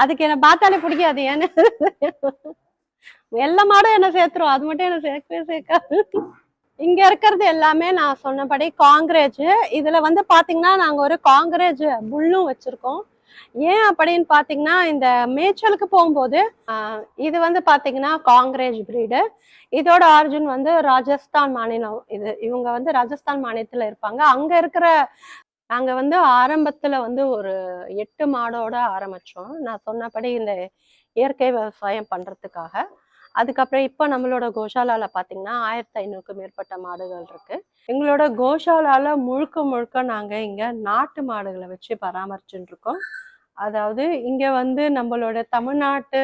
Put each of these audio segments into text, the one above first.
அதுக்கு என்ன பார்த்தாலே பிடிக்காது ஏன்னு. எல்லா மாடும் என்ன சேர்த்துரும். அது மட்டும் என்ன சேர்க்கவே சேர்க்காது. இங்க இருக்கிறது எல்லாமே நான் சொன்னபடி காங்கிரேஜ். இதுல வந்து பாத்தீங்கன்னா நாங்க ஒரு காங்கிரேஜ் புல்லும் வச்சிருக்கோம். ஏன் அப்படின்னு பாத்தீங்கன்னா இந்த மேய்ச்சலுக்கு போகும்போது ஆஹ், இது வந்து பாத்தீங்கன்னா காங்கிரேஜ் பிரீடு இதோட ஆரிஜின் வந்து ராஜஸ்தான் மாநிலம். இது இவங்க வந்து ராஜஸ்தான் மாநிலத்துல இருப்பாங்க. அங்க இருக்கிற நாங்க வந்து ஆரம்பத்துல வந்து ஒரு எட்டு மாடோட ஆரம்பிச்சோம். நான் சொன்னபடி இந்த இயற்கை விவசாயம் பண்றதுக்காக. அதுக்கப்புறம் இப்போ நம்மளோட கோஷாலால பார்த்தீங்கன்னா ஆயிரத்தி ஐநூறுக்கும் மேற்பட்ட மாடுகள் இருக்கு. எங்களோட கோஷாலால முழுக்க முழுக்க நாங்கள் இங்கே நாட்டு மாடுகளை வச்சு பராமரிச்சுட்டு இருக்கோம் அதாவது இங்கே வந்து நம்மளோட தமிழ்நாட்டு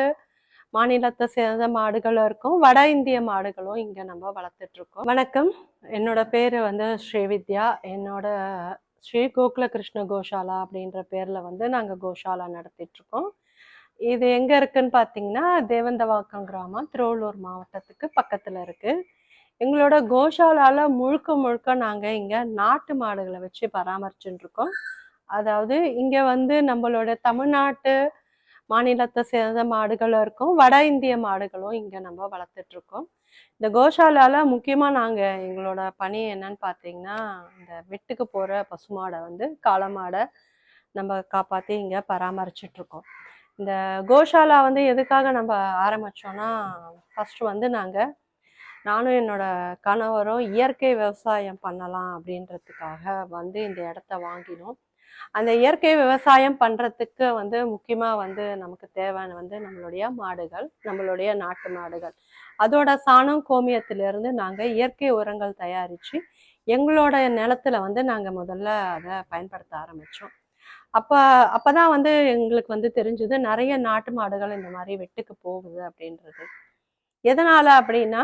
மாநிலத்தை சேர்ந்த மாடுகளும் இருக்கும். வட இந்திய மாடுகளும் இங்கே நம்ம வளர்த்துட்ருக்கோம் வணக்கம். என்னோட பேர் வந்து ஸ்ரீவித்யா. என்னோட ஸ்ரீ கோகுல கிருஷ்ண கோஷாலா அப்படின்ற பேரில் வந்து நாங்கள் கோஷாலா நடத்திட்டுருக்கோம். இது எங்கே இருக்குன்னு பார்த்தீங்கன்னா தேவந்தவாக்கம் கிராமம் திருவள்ளூர் மாவட்டத்துக்கு பக்கத்தில் இருக்குது எங்களோட கோஷாலாவில் முழுக்க முழுக்க நாங்கள் இங்கே நாட்டு மாடுகளை வச்சு பராமரிச்சுட்டுருக்கோம். அதாவது இங்கே வந்து நம்மளோட தமிழ்நாட்டு மாநிலத்தை சேர்ந்த மாடுகளும் இருக்கும் வட இந்திய மாடுகளும் இங்கே நம்ம வளர்த்துட்ருக்கோம் இந்த கோஷாலால முக்கியமா நாங்க எங்களோட பணி என்னன்னு பாத்தீங்கன்னா இந்த வெட்டுக்கு போற பசுமாடை வந்து காளமாடை நம்ம காப்பாத்தி இங்க பராமரிச்சுட்டு இருக்கோம். இந்த கோஷாலா வந்து எதுக்காக நம்ம ஆரம்பிச்சோம்னா ஃபர்ஸ்ட் வந்து நாங்க நானும் என்னோட கணவரும் இயற்கை விவசாயம் பண்ணலாம் அப்படின்றதுக்காக வந்து இந்த இடத்த வாங்கினோம். அந்த இயற்கை விவசாயம் பண்றதுக்கு வந்து முக்கியமா வந்து நமக்கு தேவையான வந்து நம்மளுடைய மாடுகள் நம்மளுடைய நாட்டு மாடுகள். அதோட சாணம் கோமியத்திலிருந்து நாங்கள் இயற்கை உரங்கள் தயாரித்து எங்களோட நிலத்துல வந்து நாங்கள் முதல்ல அதை பயன்படுத்த ஆரம்பித்தோம் அப்போ அப்போ தான் வந்து எங்களுக்கு வந்து தெரிஞ்சது நிறைய நாட்டு மாடுகள் இந்த மாதிரி வெட்டுக்கு போகுது அப்படின்றது. எதனால் அப்படின்னா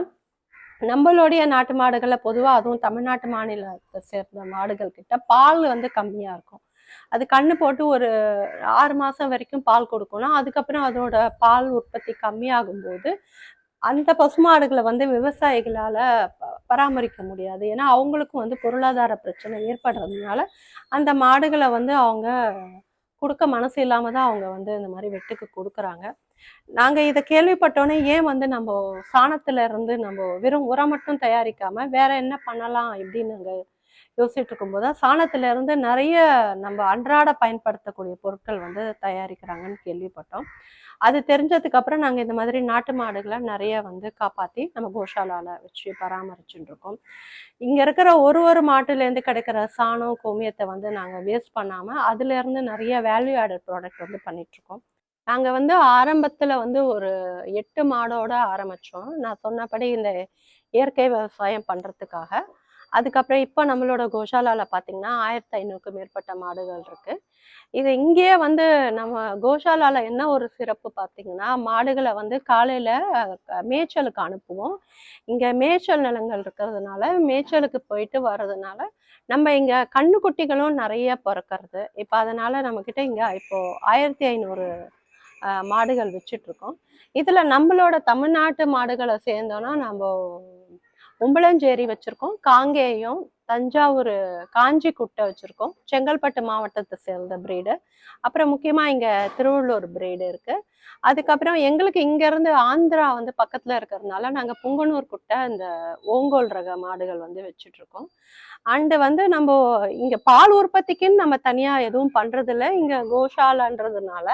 நம்மளுடைய நாட்டு மாடுகளை பொதுவாக அதுவும் தமிழ்நாட்டு மாநிலத்தை சேர்ந்த மாடுகள் கிட்ட பால் வந்து கம்மியாக இருக்கும். அது கண்ணு போட்டு ஒரு ஆறு மாதம் வரைக்கும் பால் கொடுக்கணும். அதுக்கப்புறம் அதோட பால் உற்பத்தி கம்மியாகும் போது அந்த பசுமாடுகளை வந்து விவசாயிகளால் ப- பராமரிக்க முடியாது. ஏன்னா அவங்களுக்கும் வந்து பொருளாதார பிரச்சனை ஏற்படுறதுனால அந்த மாடுகளை வந்து அவங்க கொடுக்க மனசு இல்லாமல் தான் அவங்க வந்து இந்த மாதிரி வெட்டுக்கு கொடுக்குறாங்க. நாங்கள் இதை கேள்விப்பட்டோன்னே ஏன் வந்து நம்ம சாணத்துல இருந்து நம்ம வெறும் உரம் மட்டும் தயாரிக்காம வேற என்ன பண்ணலாம் இப்படின்னு நாங்கள் யோசிச்சுட்டு இருக்கும்போது சாணத்துல இருந்து நிறைய நம்ம அன்றாட பயன்படுத்தக்கூடிய பொருட்கள் வந்து தயாரிக்கிறாங்கன்னு கேள்விப்பட்டோம். அது தெரிஞ்சதுக்கு அப்புறம் நாங்கள் இந்த மாதிரி நாட்டு மாடுகளை நிறைய வந்து காப்பாற்றி நம்ம கோஷாலால வச்சு பராமரிச்சுட்டு இருக்கோம் இங்கே இருக்கிற ஒரு ஒரு மாட்டுலேருந்து கிடைக்கிற சாணம் கோமியத்தை வந்து நாங்கள் வேஸ்ட் பண்ணாமல் அதுலேருந்து நிறைய வேல்யூ ஆடட் ப்ராடக்ட் வந்து பண்ணிட்டுருக்கோம். நாங்கள் வந்து ஆரம்பத்தில் வந்து ஒரு எட்டு மாடோட ஆரம்பித்தோம் நான் சொன்னபடி இந்த இயற்கை விவசாயம் பண்ணுறதுக்காக அதுக்கப்புறம் இப்போ நம்மளோட கோஷாலால பார்த்தீங்கன்னா ஆயிரத்தி ஐநூறுக்கும் மேற்பட்ட மாடுகள் இருக்கு. இது இங்கேயே வந்து நம்ம கோஷாலால என்ன ஒரு சிறப்பு பார்த்தீங்கன்னா மாடுகளை வந்து காலையில மேய்ச்சலுக்கு அனுப்புவோம். இங்க மேய்ச்சல் நிலங்கள் இருக்கிறதுனால மேய்ச்சலுக்கு போயிட்டு வர்றதுனால நம்ம இங்க கண்ணுக்குட்டிகளும் நிறைய பிறக்கிறது. இப்போ அதனால நம்ம கிட்ட இங்க இப்போ ஆயிரத்தி ஐநூறு மாடுகள் வச்சுட்டு இருக்கோம். இதுல நம்மளோட தமிழ்நாட்டு மாடுகளை சேர்ந்தோம்னா நம்ம உம்பளஞ்சேரி வச்சிருக்கோம். காங்கேயம் தஞ்சாவூர் காஞ்சி குட்டை வச்சுருக்கோம். செங்கல்பட்டு மாவட்டத்தை சேர்ந்த பிரீடு அப்புறம் முக்கியமாக இங்கே திருவள்ளூர் பிரீடு இருக்குது அதுக்கப்புறம் எங்களுக்கு இங்கேருந்து ஆந்திரா வந்து பக்கத்தில் இருக்கிறதுனால நாங்கள் புங்கனூர் குட்டை இந்த ஓங்கோல் ரக மாடுகள் வந்து வச்சுட்ருக்கோம் அண்டு வந்து நம்ம இங்கே பால் உற்பத்திக்குன்னு நம்ம தனியாக எதுவும் பண்ணுறதில்ல இங்கே கோஷாலன்றதுனால.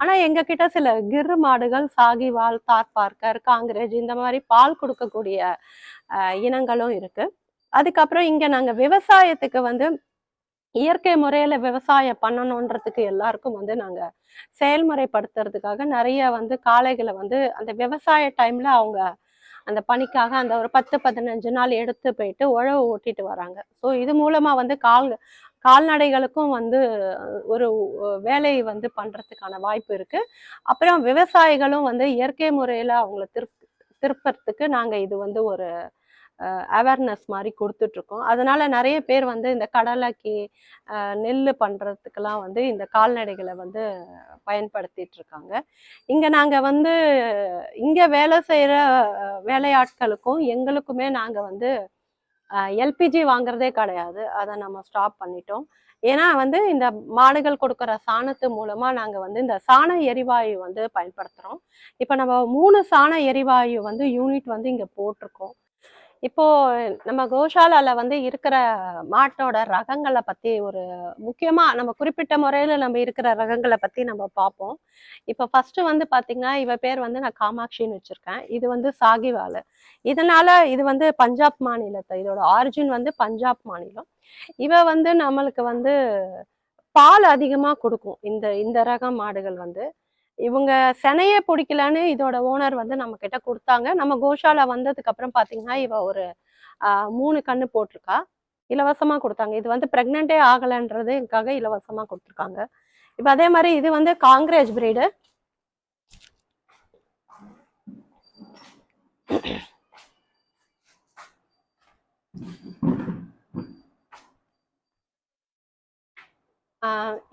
ஆனால் எங்கள் கிட்ட சில கிரு மாடுகள் சாகிவால் தார் பார்க்கர் காங்கிரேஜ் இந்த மாதிரி பால் கொடுக்கக்கூடிய இனங்களும் இருக்கு. அதுக்கப்புறம் இங்க நாங்க விவசாயத்துக்கு வந்து இயற்கை முறையில விவசாயம் பண்ணணுன்றதுக்கு எல்லாருக்கும் வந்து நாங்க செயல்முறைப்படுத்துறதுக்காக நிறைய வந்து காளைகளை வந்து அந்த விவசாய டைம்ல அவங்க அந்த பணிக்காக அந்த ஒரு பத்து பதினஞ்சு நாள் எடுத்து போயிட்டு உழவு ஓட்டிட்டு வராங்க. ஸோ இது மூலமா வந்து கால் கால்நடைகளுக்கும் வந்து ஒரு வேலை வந்து பண்றதுக்கான வாய்ப்பு இருக்கு. அப்புறம் விவசாயிகளும் வந்து இயற்கை முறையில அவங்கள திருப் திருப்பறதுக்கு நாங்க இது வந்து ஒரு அவேர்னஸ் மாதிரி கொடுத்துட்ருக்கோம். அதனால் நிறைய பேர் வந்து இந்த கடலைக்கு நெல் பண்ணுறதுக்கெல்லாம் வந்து இந்த கால்நடைகளை வந்து பயன்படுத்திட்டு இருக்காங்க இங்கே நாங்கள் வந்து இங்கே வேலை செய்கிற வேலையாட்களுக்கும் எங்களுக்குமே நாங்கள் வந்து எல்பிஜி வாங்குறதே கிடையாது. அதை நம்ம ஸ்டாப் பண்ணிட்டோம். ஏன்னா வந்து இந்த மாடுகள் கொடுக்குற சாணத்து மூலமாக நாங்கள் வந்து இந்த சாண எரிவாயு வந்து பயன்படுத்துகிறோம் இப்போ நம்ம மூணு சாண எரிவாயு வந்து யூனிட் வந்து இங்கே போட்டிருக்கோம். இப்போ நம்ம கோஷாலால வந்து இருக்கிற மாட்டோட ரகங்களை பத்தி ஒரு முக்கியமா நம்ம குறிப்பிட்ட முறையில நம்ம இருக்கிற ரகங்களை பத்தி நம்ம பார்ப்போம். இப்போ ஃபர்ஸ்ட் வந்து பாத்தீங்கன்னா இவ பேர் வந்து நான் காமாட்சின்னு வச்சிருக்கேன். இது வந்து சாகிவால். இதனால இது வந்து பஞ்சாப் மாநிலத்தை இதோட ஆரிஜின் வந்து பஞ்சாப் மாநிலம். இவ வந்து நம்மளுக்கு வந்து பால் அதிகமா கொடுக்கும். இந்த இந்த ரகம் மாடுகள் வந்து. இவங்க செனையை பிடிக்கலன்னு இதோட ஓனர் வந்து நம்ம கிட்ட கொடுத்தாங்க. நம்ம கோஷாலா வந்ததுக்கு அப்புறம் பாத்தீங்கன்னா இவ ஒரு மூணு கண்ணு போட்டிருக்கா. இலவசமா கொடுத்தாங்க. இது வந்து ப்ரெக்னென்ட்டே ஆகலைன்றது எனக்காக இலவசமா கொடுத்துருக்காங்க. இப்போ அதே மாதிரி இது வந்து காங்கிரேஜ் பிரீடு ஆஹ்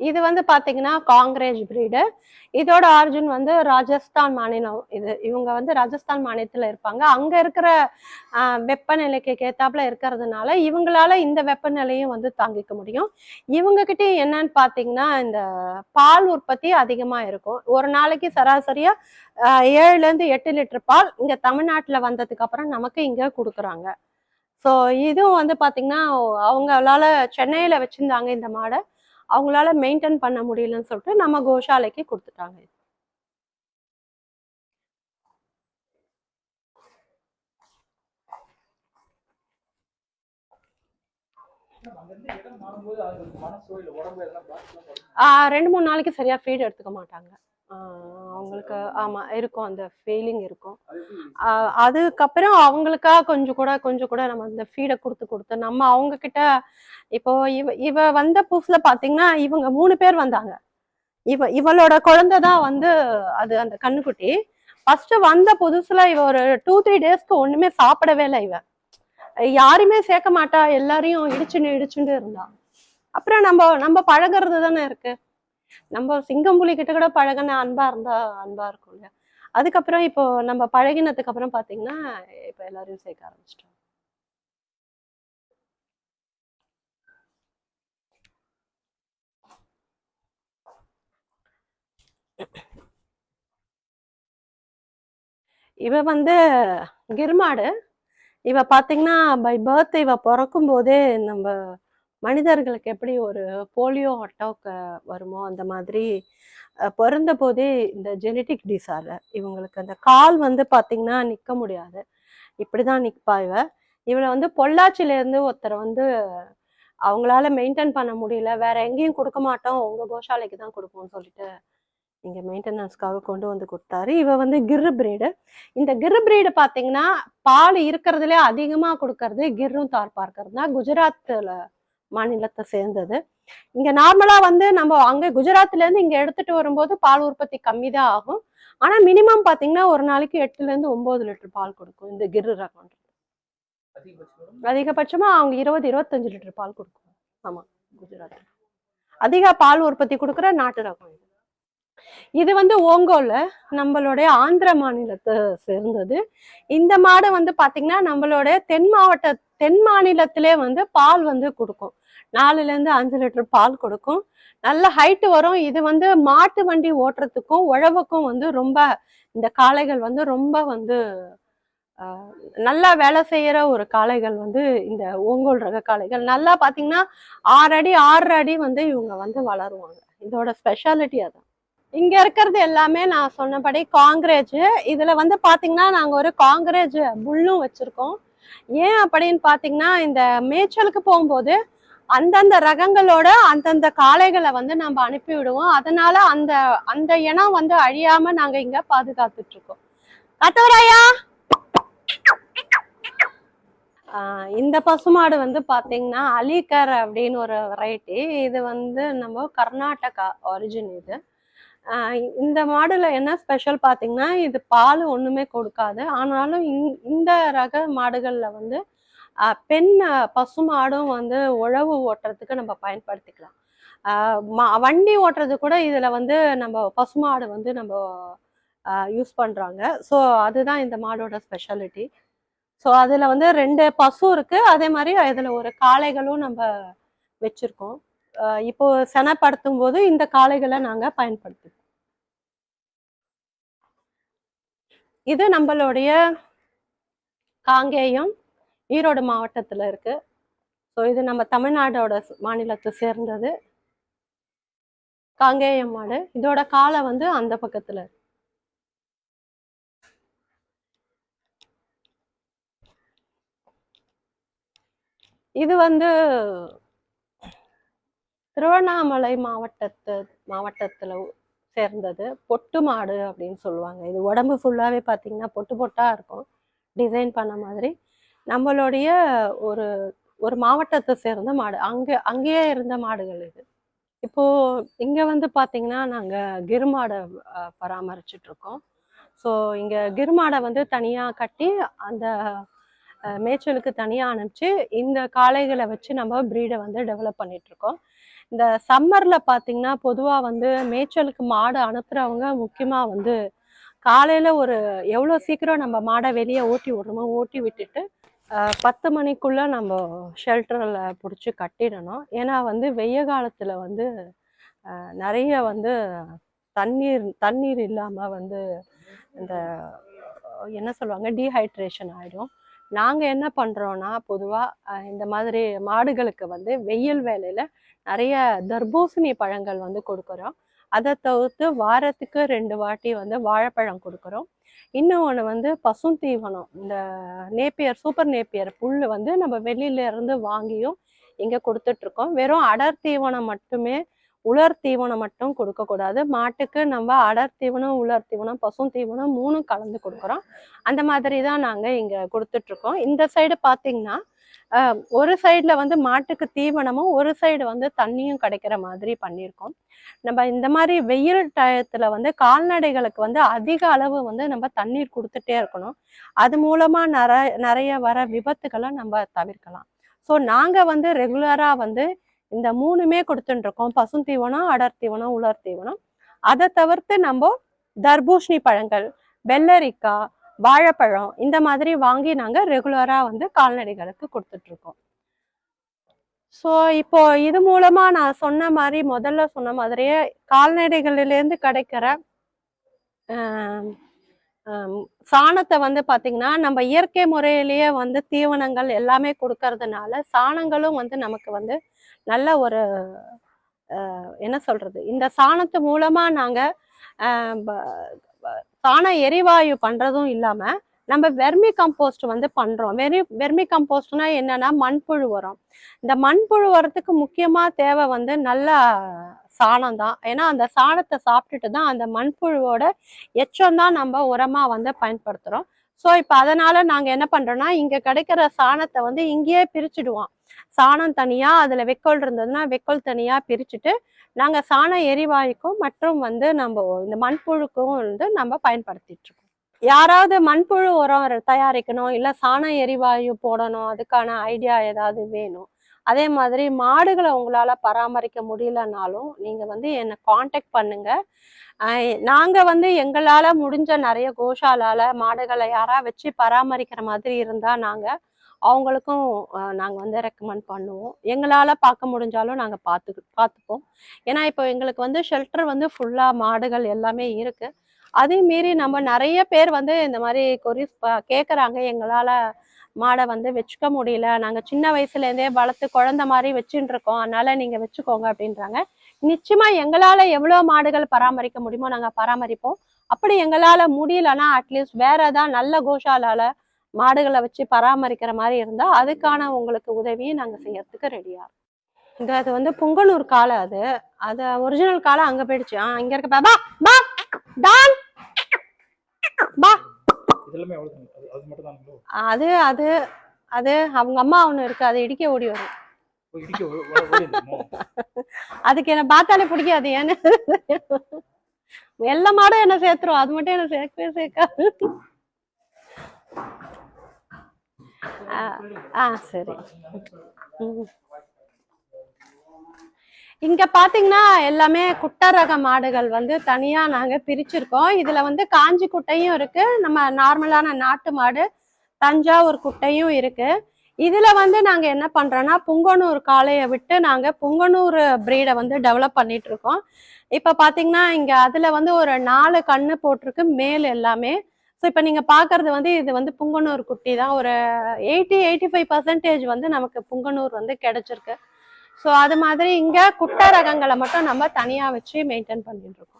இது வந்து பாத்தீங்கன்னா காங்கிரேஜ் பிரீடு. இதோட ஆரிஜின் வந்து ராஜஸ்தான் மாநிலம். இது இவங்க வந்து ராஜஸ்தான் மாநிலத்துல இருப்பாங்க. அங்க இருக்கிற வெப்பநிலைக்கு ஏத்தாப்புல இருக்கிறதுனால இவங்களால இந்த வெப்பநிலையும் வந்து தாங்கிக்க முடியும். இவங்க கிட்ட என்னன்னு பாத்தீங்கன்னா இந்த பால் உற்பத்தி அதிகமா இருக்கும். ஒரு நாளைக்கு சராசரியா ஏழுலேருந்து ஏழுல இருந்து எட்டு லிட்டர் பால் இங்க தமிழ்நாட்டுல வந்ததுக்கு அப்புறம் நமக்கு இங்க கொடுக்குறாங்க. ஸோ இதுவும் வந்து பார்த்தீங்கன்னா அவங்களால சென்னையில் வச்சுருந்தாங்க இந்த மாடை. அவங்களால மெயின்டைன் பண்ண முடியலன்னு சொல்லிட்டு நம்ம கோஷாலைக்கு கொடுத்துட்டாங்க. ரெண்டு மூணு நாளைக்கு சரியா ஃபீட் எடுத்துக்க மாட்டாங்க. அவங்களுக்கு ஆமா இருக்கும் அந்த ஃபீலிங் இருக்கும். அதுக்கப்புறம் அவங்களுக்கா கொஞ்சம் கூட கொஞ்சம் கூட நம்ம இந்த ஃபீடை கொடுத்து கொடுத்து நம்ம அவங்க கிட்ட இப்போ இவ இவ வந்த புதுசுல பாத்தீங்கன்னா இவங்க மூணு பேர் வந்தாங்க. இவ இவளோட குழந்தை தான் வந்து அது அந்த கண்ணுக்குட்டி ஃபர்ஸ்ட் வந்த புதுசுல இவ ஒரு டூ த்ரீ டேஸ்க்கு ஒண்ணுமே சாப்பிடவே இல்லை இவ. யாருமே சேர்க்க மாட்டா எல்லாரையும் இடிச்சுன்னு இடிச்சுட்டு இருந்தா. அப்புறம் நம்ம நம்ம பழகுறது தானே இருக்கு. நம்ம சிங்கம் புலி கிட்ட கூட பழகின அன்பா இருந்தா அன்பா இருக்கும் இல்லையா? அதுக்கப்புறம் இப்போ நம்ம பழகினதுக்கு அப்புறம் பாத்தீங்கன்னா இப்போ எல்லாரையும் சேர்க்க ஆரம்பிச்சிட்டோம் இவ வந்து கிர்மாடு. இவ பாத்தீங்கன்னா பை பர்த் இவ பிறக்கும் போதே நம்ம மனிதர்களுக்கு எப்படி ஒரு போலியோ அட்டாக் வருமோ அந்த மாதிரி பிறந்த போதே இந்த ஜெனட்டிக் டிசார்டர் இவங்களுக்கு அந்த கால் வந்து பார்த்தீங்கன்னா நிற்க முடியாது. இப்படி தான் நிற்பா இவ. இவளை வந்து பொள்ளாச்சியிலேருந்து ஒருத்தர் வந்து அவங்களால மெயின்டைன் பண்ண முடியல. வேற எங்கேயும் கொடுக்க மாட்டோம். உங்க கோஷாலைக்கு தான் கொடுப்போம்னு சொல்லிட்டு இங்கே மெயின்டெனன்ஸ்க்காக கொண்டு வந்து கொடுத்தாரு. இவ வந்து கிர்ரு பிரீடு இந்த கிர்ரு பிரீடு பார்த்தீங்கன்னா பால் இருக்கிறதுலே அதிகமாக கொடுக்கறது கிர்ரும் தார் பார்க்கறது தான் மாநிலத்தை சேர்ந்தது. இங்க நார்மலா வந்து நம்ம அங்க குஜராத்ல இருந்து இங்க எடுத்துட்டு வரும்போது பால் உற்பத்தி கம்மி தான் ஆகும். ஆனா மினிமம் பாத்தீங்கன்னா ஒரு நாளைக்கு எட்டுல இருந்து ஒன்பது லிட்டர் பால் கொடுக்கும் இந்த கிர்ரு ரகம். அதிகபட்சம்? அதிகபட்சமா அவங்க இருபது இருபத்தஞ்சு லிட்டர் பால் கொடுக்கும். ஆமா குஜராத் அதிக பால் உற்பத்தி கொடுக்குற நாட்டு ரகம் இது. இது வந்து ஓங்கோல நம்மளுடைய ஆந்திர மாநிலத்தை சேர்ந்தது. இந்த மாடு வந்து பாத்தீங்கன்னா நம்மளுடைய தென் மாவட்ட தென் மாநிலத்திலே வந்து பால் வந்து கொடுக்கும். நாலுலேருந்து அஞ்சு லிட்டர் பால் கொடுக்கும். நல்ல ஹைட்டு வரும். இது வந்து மாட்டு வண்டி ஓட்டுறதுக்கும் உழவுக்கும் வந்து ரொம்ப இந்த காளைகள் வந்து ரொம்ப வந்து நல்லா வேலை செய்யற ஒரு காளைகள் வந்து இந்த ஓங்கோல் ரக காளைகள். நல்லா பார்த்தீங்கன்னா ஆறு அடி ஆறு அடி வந்து இவங்க வந்து வளருவாங்க. இதோட ஸ்பெஷாலிட்டி அதான். இங்க இருக்கிறது எல்லாமே நான் சொன்னபடி காங்கிரேஜ். இதுல வந்து பாத்தீங்கன்னா நாங்க ஒரு காங்கிரேஜ் புல்லும் வச்சிருக்கோம். ஏன் அப்படின்னு பாத்தீங்கன்னா இந்த மேய்ச்சலுக்கு போகும்போது அந்தந்த ரகங்களோட அந்தந்த காளைகளை வந்து நம்ம அனுப்பி விடுவோம் அதனால அந்த அந்த இனம் வந்து அழியாம நாங்க இங்க பாதுகாத்துட்டு இருக்கோம். கத்தவராயா இந்த பசுமாடு வந்து பாத்தீங்கன்னா அலிகர் அப்படின்னு ஒரு வெரைட்டி இது வந்து நம்ம கர்நாடகா ஒரிஜின் இது. இந்த மாடுல என்ன ஸ்பெஷல் பார்த்தீங்கன்னா இது பால் ஒன்றுமே கொடுக்காது. ஆனாலும் இந்த- இந்த ரக மாடுகளில் வந்து பெண் பசுமாடும் வந்து உழவு ஓட்டுறதுக்கு நம்ம பயன்படுத்திக்கலாம். வண்டி ஓட்டுறது கூட இதில் வந்து நம்ம பசுமாடு வந்து நம்ம யூஸ் பண்ணுறாங்க ஸோ அதுதான் இந்த மாடோட ஸ்பெஷாலிட்டி ஸோ அதில் வந்து ரெண்டு பசு இருக்குது அதே மாதிரி இதில் ஒரு காளைகளும் நம்ம வச்சுருக்கோம். இப்போ செனப்படுத்தும் போது இந்த காளைகளை நாங்கள் பயன்படுத்துவோம் இது நம்மளுடைய காங்கேயம். ஈரோடு மாவட்டத்தில் இருக்குது ஸோ இது நம்ம தமிழ்நாடோட மாநிலத்தை சேர்ந்தது. காங்கேயம் மாடு. இதோட காலை வந்து அந்த பக்கத்தில் இது வந்து திருவண்ணாமலை மாவட்டத்து மாவட்டத்தில் சேர்ந்தது. பொட்டு மாடு அப்படின்னு சொல்லுவாங்க. இது உடம்பு ஃபுல்லாகவே பார்த்தீங்கன்னா பொட்டு பொட்டாக இருக்கும். டிசைன் பண்ண மாதிரி. நம்மளுடைய ஒரு ஒரு மாவட்டத்தை சேர்ந்த மாடு. அங்கே அங்கேயே இருந்த மாடுகள் இது. இப்போ இங்கே வந்து பார்த்திங்கன்னா நாங்கள் கிருமாடை அஹ், பராமரிச்சுட்டு இருக்கோம் ஸோ இங்கே கிருமாடை வந்து தனியாக கட்டி அந்த மேய்ச்சலுக்கு தனியாக அனுப்பிச்சு இந்த காளைகளை வச்சு நம்ம ப்ரீடை வந்து டெவலப் பண்ணிகிட்ருக்கோம் இந்த சம்மரில் பார்த்திங்கன்னா பொதுவாக வந்து மேய்ச்சலுக்கு மாடு அனுப்புகிறவங்க முக்கியமாக வந்து காலையில் ஒரு எவ்வளோ சீக்கிரம் நம்ம மாடை வெளியே ஓட்டி விடுறோமோ ஓட்டி விட்டுட்டு பத்து மணிக்குள்ள நம்ம ஷெல்டரில் பிடிச்சி கட்டிடணும். ஏன்னா வந்து வெய்ய காலத்தில் வந்து நிறைய வந்து தண்ணீர் தண்ணீர் இல்லாமல் வந்து இந்த என்ன சொல்லுவாங்க டீஹைட்ரேஷன் ஆயிடும். நாங்கள் என்ன பண்ணுறோன்னா பொதுவாக இந்த மாதிரி மாடுகளுக்கு வந்து வெயில் வேலையில் நிறைய தர்பூசணி பழங்கள் வந்து கொடுக்குறோம். அதை தவிர்த்து வாரத்துக்கு ரெண்டு வாட்டி வந்து வாழைப்பழம் கொடுக்குறோம். இன்னொன்று வந்து பசும் தீவனம். இந்த நேப்பியர் சூப்பர் நேப்பியர் புல் வந்து நம்ம வெளியில இருந்து வாங்கியும் இங்கே கொடுத்துட்ருக்கோம். வெறும் அடர் தீவனம் மட்டுமே உலர் தீவனம் மட்டும் கொடுக்கக்கூடாது மாட்டுக்கு நம்ம அடர் தீவனம் உலர் தீவனம் பசும் தீவனம் மூணும் கலந்து கொடுக்குறோம். அந்த மாதிரி தான் நாங்கள் இங்கே கொடுத்துட்ருக்கோம். இந்த சைடு பார்த்தீங்கன்னா ஒரு சைடில் வந்து மாட்டுக்கு தீவனமும் ஒரு சைடு வந்து தண்ணியும் கிடைக்கிற மாதிரி பண்ணியிருக்கோம். நம்ம இந்த மாதிரி வெயில் டயத்தில் வந்து கால்நடைகளுக்கு வந்து அதிக அளவு வந்து நம்ம தண்ணீர் கொடுத்துட்டே இருக்கணும். அது மூலமாக நிறைய நிறைய வர விபத்துகளை நம்ம தவிர்க்கலாம். ஸோ நாங்கள் வந்து ரெகுலராக வந்து இந்த மூணுமே கொடுத்துட்டுருக்கோம். பசுந்தீவனம் பசும் தீவனம் அடர் தீவனம் உலர் தீவனம். அதை தவிர்த்து நம்ம தர்பூஷணி பழங்கள் வெள்ளரிக்காய் வாழைப்பழம் இந்த மாதிரி வாங்கி நாங்கள் ரெகுலராக வந்து கால்நடைகளுக்கு கொடுத்துட்ருக்கோம். ஸோ இப்போ இது மூலமாக நான் சொன்ன மாதிரி முதல்ல சொன்ன மாதிரியே கால்நடைகளிலேருந்து கிடைக்கிற சாணத்தை வந்து பார்த்திங்கன்னா நம்ம இயற்கை முறையிலேயே வந்து தீவனங்கள் எல்லாமே கொடுக்கறதுனால சாணங்களும் வந்து நமக்கு வந்து நல்ல ஒரு என்ன சொல்கிறது இந்த சாணத்து மூலமாக நாங்கள் தானா எரிவாயு பண்றதும் இல்லாம நம்ம வெர்மி கம்போஸ்ட் வந்து பண்றோம். வெரி வெர்மி கம்போஸ்ட்னா என்னன்னா மண்புழு உரம். இந்த மண்புழு உரத்துக்கு முக்கியமா தேவை வந்து நல்ல சாணம் தான். ஏன்னா அந்த சாணத்தை சாப்பிட்டுட்டு தான் அந்த மண்புழுவோட எச்சம் தான் நம்ம உரமா வந்து பயன்படுத்துறோம். ஸோ இப்போ அதனால நாங்கள் என்ன பண்றோம்னா இங்க கிடைக்கிற சாணத்தை வந்து இங்கேயே பிரிச்சுடுவோம். சாணம் தனியாக அதில் வெக்கோல் இருந்ததுன்னா வெக்கோல் தனியாக பிரிச்சுட்டு நாங்கள் சாண எரிவாயுக்கும் மற்றும் வந்து நம்ம இந்த மண்புழுக்கும் வந்து நம்ம பயன்படுத்திட்டுருக்கோம் யாராவது மண்புழு உரம் தயாரிக்கணும் இல்லை சாண எரிவாயு போடணும் அதுக்கான ஐடியா ஏதாவது வேணும். அதே மாதிரி மாடுகளை உங்களால் பராமரிக்க முடியலனாலும் நீங்கள் வந்து என்னை காண்டாக்ட் பண்ணுங்கள் நாங்கள் வந்து எங்களால் முடிஞ்ச நிறைய கோஷாலால் மாடுகளை யாராக வச்சு பராமரிக்கிற மாதிரி இருந்தால் நாங்கள் அவங்களுக்கும் நாங்கள் வந்து ரெக்கமெண்ட் பண்ணுவோம். எங்களால் பார்க்க முடிஞ்சாலும் நாங்கள் பார்த்து பார்த்துப்போம். ஏன்னா இப்போ எங்களுக்கு வந்து ஷெல்டர் வந்து ஃபுல்லாக மாடுகள் எல்லாமே இருக்குது அதே மீறி நம்ம நிறைய பேர் வந்து இந்த மாதிரி கொரிஸ் கேட்குறாங்க எங்களால் மாடை வந்து வச்சுக்க முடியல. நாங்கள் சின்ன வயசுலேருந்தே வளர்த்து குழந்தை மாதிரி வச்சுட்டு இருக்கோம். அதனால நீங்கள் வச்சுக்கோங்க அப்படின்றாங்க. நிச்சயமாக எங்களால் எவ்வளோ மாடுகள் பராமரிக்க முடியுமோ நாங்கள் பராமரிப்போம். அப்படி எங்களால் முடியலன்னா அட்லீஸ்ட் வேற ஏதாவது நல்ல கோஷாலால் மாடுகளை வச்சு பராமரிக்கிற மாதிரி இருந்தா அதுக்கான உங்களுக்கு உதவியை நாங்க செய்யறதுக்கு ரெடியா இது அது வந்து புங்கனூர் காளை அது. அது ஒரிஜினல் காளை அங்க போயிடுச்சு. ஆ இங்க இருக்க பா பா டான். பா? அது அது அது அவங்க அம்மா ஒண்ணு இருக்கு. அதை இடிக்க ஓடி வரும்? அதுக்கு என்ன பார்த்தாலே பிடிக்காது. ஏன்னு எல்லா மாடும் என்ன சேர்த்துரும்? அது மட்டும் என்ன சேர்க்கவே சேர்க்காது. ஆ, ஆ சரி. ம். இங்க பாத்தீங்கன்னா எல்லாமே குட்டை ரக மாடுகள் வந்து தனியா நாங்க பிரிச்சிருக்கோம். இதுல வந்து காஞ்சி குட்டையும் இருக்கு. நம்ம நார்மலான நாட்டு மாடு தஞ்சாவூர் குட்டையும் இருக்கு. இதுல வந்து நாங்க என்ன பண்றோம்னா புங்கனூர் காளையை விட்டு நாங்க புங்கனூர் பிரீடை வந்து டெவலப் பண்ணிட்டு இருக்கோம். இப்ப பாத்தீங்கன்னா இங்க அதுல வந்து ஒரு நாலு கண்ணு போட்டிருக்கு. மேல் எல்லாமே ஸோ இப்போ நீங்கள் பார்க்குறது வந்து இது வந்து புங்கனூர் குட்டி தான். ஒரு எயிட்டி எயிட்டி ஃபைவ் பர்சன்டேஜ் வந்து நமக்கு புங்கனூர் வந்து கிடைச்சிருக்கு. ஸோ அது மாதிரி இங்கே குட்டை ரகங்களை மட்டும் நம்ம தனியாக வச்சு மெயின்டைன் பண்ணிட்டு இருக்கோம்.